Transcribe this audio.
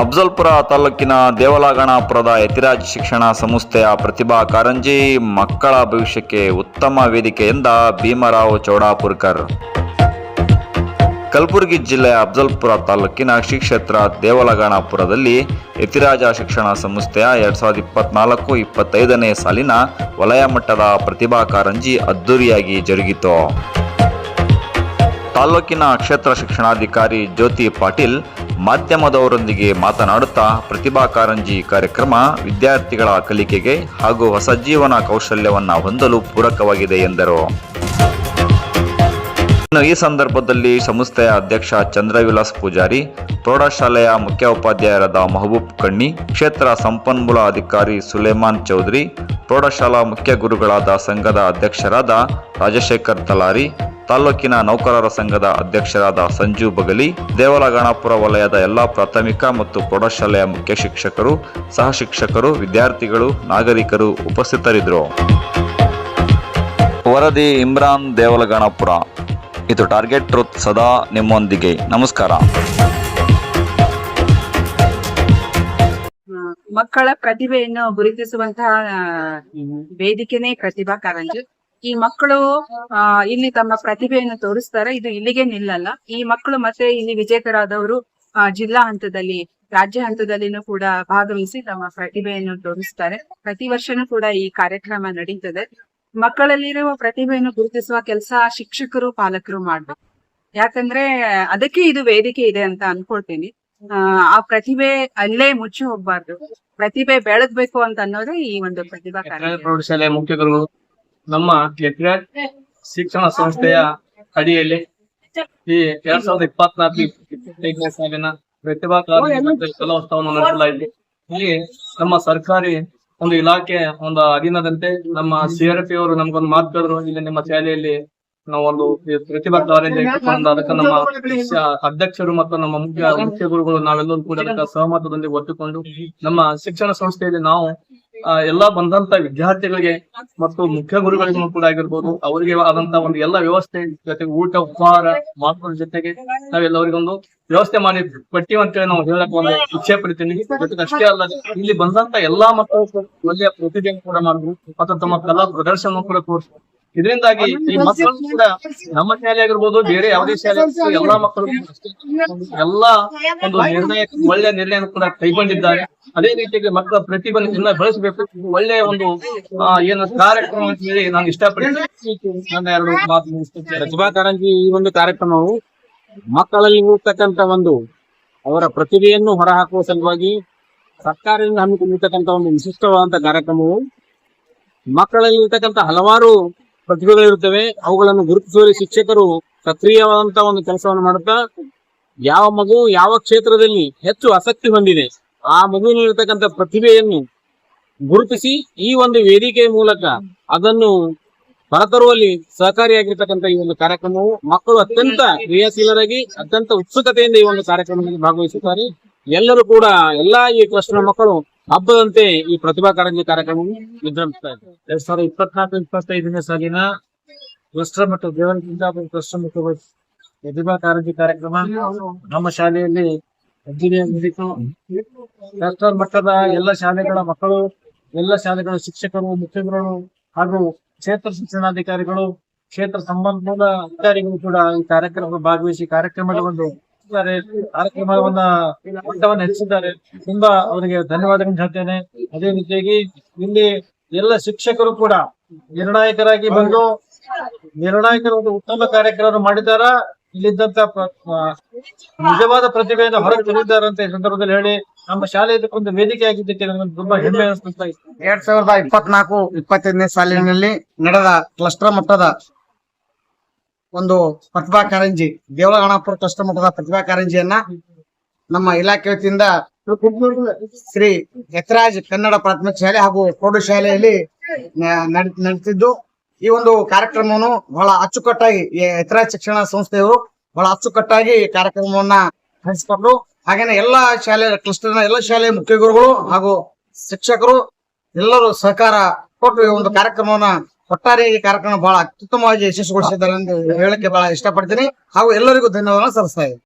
ಅಫ್ಜಲ್ಪುರ ತಾಲೂಕಿನ ದೇವಲಗಣಪುರದ ಯತಿರಾಜ್ ಶಿಕ್ಷಣ ಸಂಸ್ಥೆಯ ಪ್ರತಿಭಾ ಕಾರಂಜಿ ಮಕ್ಕಳ ಭವಿಷ್ಯಕ್ಕೆ ಉತ್ತಮ ವೇದಿಕೆ ಎಂದ ಭೀಮರಾವ್ ಚೌಡಾಪುರ್ಕರ್. ಕಲಬುರಗಿ ಜಿಲ್ಲೆಯ ಅಫ್ಜಲ್ಪುರ ತಾಲೂಕಿನ ಶ್ರೀ ಕ್ಷೇತ್ರ ದೇವಲಗಣಪುರದಲ್ಲಿ ಯತಿರಾಜ ಶಿಕ್ಷಣ ಸಂಸ್ಥೆಯ ಎರಡ್ ಸಾವಿರದ ಇಪ್ಪತ್ನಾಲ್ಕು ಇಪ್ಪತ್ತೈದನೇ ಸಾಲಿನ ವಲಯ ಮಟ್ಟದ ಪ್ರತಿಭಾ ಕಾರಂಜಿ ಅದ್ದೂರಿಯಾಗಿ ಜರುಗಿತು. ತಾಲೂಕಿನ ಕ್ಷೇತ್ರ ಶಿಕ್ಷಣಾಧಿಕಾರಿ ಜ್ಯೋತಿ ಪಾಟೀಲ್ ಮಾಧ್ಯಮದವರೊಂದಿಗೆ ಮಾತನಾಡುತ್ತಾ ಪ್ರತಿಭಾ ಕಾರಂಜಿ ಕಾರ್ಯಕ್ರಮ ವಿದ್ಯಾರ್ಥಿಗಳ ಕಲಿಕೆಗೆ ಹಾಗೂ ಹೊಸ ಜೀವನ ಕೌಶಲ್ಯವನ್ನು ಹೊಂದಲು ಪೂರಕವಾಗಿದೆ ಎಂದರು. ಇನ್ನು ಈ ಸಂದರ್ಭದಲ್ಲಿ ಸಂಸ್ಥೆಯ ಅಧ್ಯಕ್ಷ ಚಂದ್ರವಿಲಾಸ್ ಪೂಜಾರಿ, ಪ್ರೌಢಶಾಲೆಯ ಮುಖ್ಯ ಉಪಾಧ್ಯಾಯರಾದ ಮಹಬೂಬ್ ಕಣ್ಣಿ, ಕ್ಷೇತ್ರ ಸಂಪನ್ಮೂಲ ಅಧಿಕಾರಿ ಸುಲೇಮಾನ್ ಚೌಧರಿ, ಪ್ರೌಢಶಾಲಾ ಮುಖ್ಯ ಗುರುಗಳಾದ ಸಂಘದ ಅಧ್ಯಕ್ಷರಾದ ರಾಜಶೇಖರ್ ತಲಾರಿ ತಾಲೂಕಿನ ನೌಕರರ ಸಂಘದ ಅಧ್ಯಕ್ಷರಾದ ಸಂಜು ಬಗಲಿ, ದೇವಲಗಾಣಾಪುರ ವಲಯದ ಎಲ್ಲ ಪ್ರಾಥಮಿಕ ಮತ್ತು ಪ್ರೌಢಶಾಲೆಯ ಮುಖ್ಯ ಶಿಕ್ಷಕರು, ಸಹ ಶಿಕ್ಷಕರು, ವಿದ್ಯಾರ್ಥಿಗಳು, ನಾಗರಿಕರು ಉಪಸ್ಥಿತರಿದ್ದರು. ವರದಿ ಇಮ್ರಾನ್ ದೇವಲಗಣಪುರ. ಇದು ಟಾರ್ಗೆಟ್ ಟ್ರೂತ್ ಸದಾ ನಿಮ್ಮೊಂದಿಗೆ. ನಮಸ್ಕಾರ. ಮಕ್ಕಳ ಪ್ರತಿಭೆಯನ್ನು ಗುರುತಿಸುವಂತಹ ವೇದಿಕೆನೇ ಪ್ರತಿಭಾ ಕಾರಂಜಿ. ಈ ಮಕ್ಕಳು ಆ, ಇಲ್ಲಿ ತಮ್ಮ ಪ್ರತಿಭೆಯನ್ನು ತೋರಿಸ್ತಾರೆ. ಇದು ಇಲ್ಲಿಗೆ ನಿಲ್ಲಲ್ಲ. ಈ ಮಕ್ಕಳು ಮತ್ತೆ ಇಲ್ಲಿ ವಿಜೇತರಾದವರು ಆ, ಜಿಲ್ಲಾ ಹಂತದಲ್ಲಿ ರಾಜ್ಯ ಹಂತದಲ್ಲಿನೂ ಕೂಡ ಭಾಗವಹಿಸಿ ತಮ್ಮ ಪ್ರತಿಭೆಯನ್ನು ತೋರಿಸ್ತಾರೆ. ಪ್ರತಿ ವರ್ಷನೂ ಕೂಡ ಈ ಕಾರ್ಯಕ್ರಮ ನಡೀತದೆ. ಮಕ್ಕಳಲ್ಲಿರುವ ಪ್ರತಿಭೆಯನ್ನು ಗುರುತಿಸುವ ಕೆಲಸ ಶಿಕ್ಷಕರು ಪಾಲಕರು ಮಾಡ್ಬೇಕು. ಯಾಕಂದ್ರೆ ಅದಕ್ಕೆ ಇದು ವೇದಿಕೆ ಇದೆ ಅಂತ ಅನ್ಕೊಳ್ತೀನಿ. ಆ, ಆ ಪ್ರತಿಭೆ ಅಲ್ಲೇ ಮುಚ್ಚಿ ಹೋಗ್ಬಾರ್ದು. ಪ್ರತಿಭೆ ಬೆಳದ್ಬೇಕು ಅಂತ ಅನ್ನೋದೇ ಈ ಒಂದು ಪ್ರತಿಭಾ ಕಾರ್ಯ ಮುಖ್ಯ ನಮ್ಮ ಯತ್ರಾಜ್ ಶಿಕ್ಷಣ ಸಂಸ್ಥೆಯ ಅಡಿಯಲ್ಲಿ ಈ ಎರಡ್ ಸಾವಿರದ ಇಪ್ಪತ್ನಾಲ್ಕು ಇಪ್ಪತ್ತೈದನೇ ಸಾಲಿನ ಪ್ರತಿಭಾ ಕಲೋತ್ಸವವನ್ನು ನಡೆಸಲಾಯಿತು ಇಲ್ಲಿ ನಮ್ಮ ಸರ್ಕಾರಿ ಒಂದು ಇಲಾಖೆ ಒಂದು ಅಧೀನದಂತೆ ನಮ್ಮ ಸಿಆರ್ಪಿ ಅವರು ನಮ್ಗೊಂದು ಮಾತು ಹೇಳಿದ್ರು ಇಲ್ಲಿ ನಿಮ್ಮ ಶಾಲೆಯಲ್ಲಿ ನಾವು ಒಂದು ಈ ಪ್ರತಿಭಾ ಇಟ್ಟುಕೊಂಡು ಅದಕ್ಕೆ ನಮ್ಮ ಅಧ್ಯಕ್ಷರು ಮತ್ತು ನಮ್ಮ ಮುಖ್ಯ ಮುಖ್ಯ ಗುರುಗಳು ನಾವೆಲ್ಲರೂ ಕೂಡ ಅದಕ್ಕೆ ಸಹಮತದೊಂದಿಗೆ ಒತ್ತುಕೊಂಡು ನಮ್ಮ ಶಿಕ್ಷಣ ಸಂಸ್ಥೆಯಲ್ಲಿ ನಾವು ಎಲ್ಲಾ ಬಂದಂತ ವಿದ್ಯಾರ್ಥಿಗಳಿಗೆ ಮತ್ತು ಮುಖ್ಯ ಗುರುಗಳಿಗೂ ಕೂಡ ಆಗಿರ್ಬೋದು, ಅವರಿಗೆ ಆದಂತ ಒಂದು ಎಲ್ಲಾ ವ್ಯವಸ್ಥೆ, ಜೊತೆಗೆ ಊಟ, ಉಪಹಾರ ಮಾಡುವ ಜೊತೆಗೆ ನಾವೆಲ್ಲರಿಗೊಂದು ವ್ಯವಸ್ಥೆ ಮಾಡಿ ಕೊಟ್ಟಿವಿ ಅಂತೇಳಿ ನಾವು ಹೇಳಕ್ ಒಂದು ಇಚ್ಛೆ ಪಡ್ತೀನಿ ಅಷ್ಟೇ ಅಲ್ಲ, ಇಲ್ಲಿ ಬಂದಂತ ಎಲ್ಲಾ ಮಕ್ಕಳು ಒಳ್ಳೆಯ ಪ್ರತಿಭೆಯನ್ನು ಕೂಡ ಮಾಡಿದ್ರು, ಮತ್ತು ತಮ್ಮ ಕಲಾ ಪ್ರದರ್ಶನ ಕೂಡ ತೋರಿಸಿದ್ರು. ಇದರಿಂದಾಗಿ ಈ ಮಕ್ಕಳು ಕೂಡ ನಮ್ಮ ಶಾಲೆ ಆಗಿರ್ಬೋದು, ಬೇರೆ ಯಾವುದೇ ಶಾಲೆ ಎಲ್ಲಾ ಮಕ್ಕಳು ಎಲ್ಲಾ ಒಂದು ನಿರ್ಣಯ, ಒಳ್ಳೆಯ ನಿರ್ಣಯ ಕೂಡ ಕೈಗೊಂಡಿದ್ದಾರೆ. ಅದೇ ರೀತಿಯಾಗಿ ಮಕ್ಕಳ ಪ್ರತಿಭೆಯನ್ನ ಬೆಳೆಸಬೇಕು. ಒಳ್ಳೆಯ ಒಂದು ಏನು ಕಾರ್ಯಕ್ರಮ ಅಂತ ಹೇಳಿ ನಾನು ಇಷ್ಟಪಡ್ತೀನಿ. ನನ್ನ ಪ್ರತಿಭಾ ಕಾರಂಜಿ, ಈ ಒಂದು ಕಾರ್ಯಕ್ರಮವು ಮಕ್ಕಳಲ್ಲಿ ಇರ್ತಕ್ಕಂಥ ಒಂದು ಅವರ ಪ್ರತಿಭೆಯನ್ನು ಹೊರಹಾಕುವ ಸಲುವಾಗಿ ಸರ್ಕಾರದಿಂದ ಹಮ್ಮಿಕೊಂಡಿರ್ತಕ್ಕಂಥ ಒಂದು ವಿಶಿಷ್ಟವಾದಂತಹ ಕಾರ್ಯಕ್ರಮವು ಮಕ್ಕಳಲ್ಲಿ ಇರ್ತಕ್ಕಂಥ ಹಲವಾರು ಪ್ರತಿಭೆಗಳಿರುತ್ತವೆ. ಅವುಗಳನ್ನು ಗುರುತಿಸುವಲ್ಲಿ ಶಿಕ್ಷಕರು ಸಕ್ರಿಯವಾದಂತಹ ಒಂದು ಕೆಲಸವನ್ನು ಮಾಡುತ್ತಾ, ಯಾವ ಮಗು ಯಾವ ಕ್ಷೇತ್ರದಲ್ಲಿ ಹೆಚ್ಚು ಆಸಕ್ತಿ ಹೊಂದಿದೆ ಆ ಮಗುವಿನಲ್ಲಿರ್ತಕ್ಕಂಥ ಪ್ರತಿಭೆಯನ್ನು ಗುರುತಿಸಿ ಈ ಒಂದು ವೇದಿಕೆಯ ಮೂಲಕ ಅದನ್ನು ಹೊರತರುವಲ್ಲಿ ಸಹಕಾರಿಯಾಗಿರ್ತಕ್ಕಂಥ ಈ ಒಂದು ಕಾರ್ಯಕ್ರಮವು ಮಕ್ಕಳು ಅತ್ಯಂತ ಕ್ರಿಯಾಶೀಲರಾಗಿ, ಅತ್ಯಂತ ಉತ್ಸುಕತೆಯಿಂದ ಈ ಒಂದು ಕಾರ್ಯಕ್ರಮದಲ್ಲಿ ಭಾಗವಹಿಸುತ್ತಾರೆ. ಎಲ್ಲರೂ ಕೂಡ ಎಲ್ಲಾ ಈ ಕ್ಲಸ್ಟರ್ ಮಕ್ಕಳು ಹಬ್ಬದಂತೆ ಈ ಪ್ರತಿಭಾ ಕಾರಂಜಿ ಕಾರ್ಯಕ್ರಮವನ್ನು ವಿಜೃಂಭಿಸ್ತಾ ಇದ್ದಾರೆ. ಎರಡ್ ಸಾವಿರದ ಇಪ್ಪತ್ನಾಲ್ಕು, ಇಪ್ಪತ್ತೈದನೇ ಸಾಲಿನ ಕ್ಲಸ್ಟರ್ ಮತ್ತು ದೇವರ ಕ್ಲಸ್ಟರ್ ಮತ್ತು ಪ್ರತಿಭಾ ಕಾರಂಜಿ ಕಾರ್ಯಕ್ರಮ ನಮ್ಮ ಶಾಲೆಯಲ್ಲಿ ನಡೀತು ಕ್ಲಸ್ಟರ್ ಮಟ್ಟದ ಎಲ್ಲ ಶಾಲೆಗಳ ಮಕ್ಕಳು ಎಲ್ಲ ಶಾಲೆಗಳ ಶಿಕ್ಷಕರು ಮುಖ್ಯಗಳು ಹಾಗೂ ಕ್ಷೇತ್ರ ಶಿಕ್ಷಣಾಧಿಕಾರಿಗಳು ಕ್ಷೇತ್ರ ಸಂಬಂಧಪಟ್ಟ ಅಧಿಕಾರಿಗಳು ಕೂಡ ಈ ಕಾರ್ಯಕ್ರಮದಲ್ಲಿ ಭಾಗವಹಿಸಿ ಕಾರ್ಯಕ್ರಮದ ಒಂದು. ಕಾರ್ಯಕ್ರಮವನ್ನ ಮಟ್ಟವನ್ನು ಹೆಚ್ಚಿದ್ದಾರೆ. ತುಂಬಾ ಅವರಿಗೆ ಧನ್ಯವಾದಗಳನ್ನು ಹೇಳ್ತೇನೆ. ಅದೇ ರೀತಿಯಾಗಿ ಇಲ್ಲಿ ಎಲ್ಲ ಶಿಕ್ಷಕರು ಕೂಡ ನಿರ್ಣಾಯಕರಾಗಿ ಬಂದು ನಿರ್ಣಾಯಕರ ಒಂದು ಉತ್ತಮ ಕಾರ್ಯಕ್ರಮ ಮಾಡಿದಾರ ಇಲ್ಲಿದ್ದಂತ ನಿಜವಾದ ಪ್ರತಿಭೆಯನ್ನು ಹೊರಗೆ ತಂದಿದ್ದಾರೆ ಅಂತ ಈ ಸಂದರ್ಭದಲ್ಲಿ ಹೇಳಿ ನಮ್ಮ ಶಾಲೆ ಇದಕ್ಕೊಂದು ವೇದಿಕೆ ಆಗಿದ್ದಕ್ಕೆ ನನಗೆ ತುಂಬಾ ಹೆಮ್ಮೆ ಅನಿಸ್ತಾ ಇತ್ತು. ಎರಡ್ ಸಾವಿರದ ಇಪ್ಪತ್ನಾಲ್ಕು, ಇಪ್ಪತ್ತೈದನೇ ಸಾಲಿನಲ್ಲಿ ನಡೆದ ಕ್ಲಸ್ಟರ್ ಮಟ್ಟದ ಒಂದು ಪ್ರತಿಭಾ ಕಾರಂಜಿ, ದೇವಳಗಣಪುರ ಕ್ಲಸ್ಟರ್ ಮಟ್ಟದ ಪ್ರತಿಭಾ ಕಾರಂಜಿಯನ್ನ ನಮ್ಮ ಇಲಾಖೆ ವತಿಯಿಂದ ಶ್ರೀ ಯತ್ರಾಜ್ ಕನ್ನಡ ಪ್ರಾಥಮಿಕ ಶಾಲೆ ಹಾಗೂ ಪ್ರೌಢಶಾಲೆಯಲ್ಲಿ ಶಾಲೆಯಲ್ಲಿ ನಡೆಸಿದ್ದು. ಈ ಒಂದು ಕಾರ್ಯಕ್ರಮವನ್ನು ಬಹಳ ಅಚ್ಚುಕಟ್ಟಾಗಿ ಯತ್ರಾಜ್ ಶಿಕ್ಷಣ ಸಂಸ್ಥೆಯವರು ಬಹಳ ಅಚ್ಚುಕಟ್ಟಾಗಿ ಕಾರ್ಯಕ್ರಮವನ್ನ ನಡೆಸಿಕೊಂಡು ಹಾಗೇನೆ ಎಲ್ಲಾ ಶಾಲೆ, ಕ್ಲಸ್ಟರ್ನ ಎಲ್ಲ ಶಾಲೆಯ ಮುಖ್ಯ ಗುರುಗಳು ಹಾಗೂ ಶಿಕ್ಷಕರು ಎಲ್ಲರೂ ಸಹಕಾರ ಕೊಟ್ಟು ಈ ಒಂದು ಕಾರ್ಯಕ್ರಮವನ್ನ ಒಟ್ಟಾರೆಯಾಗಿ ಕಾರ್ಯಕ್ರಮ ಬಹಳ ಅತ್ಯುತ್ತಮವಾಗಿ ಯಶಸ್ವಿಗೊಳಿಸಿದ್ದಾರೆ ಎಂದು ಹೇಳಕ್ಕೆ ಬಹಳ ಇಷ್ಟಪಡ್ತೀನಿ. ಹಾಗೂ ಎಲ್ಲರಿಗೂ ಧನ್ಯವಾದ ಸಲ್ಲಿಸ್ತಾ ಇದ್ದೀನಿ.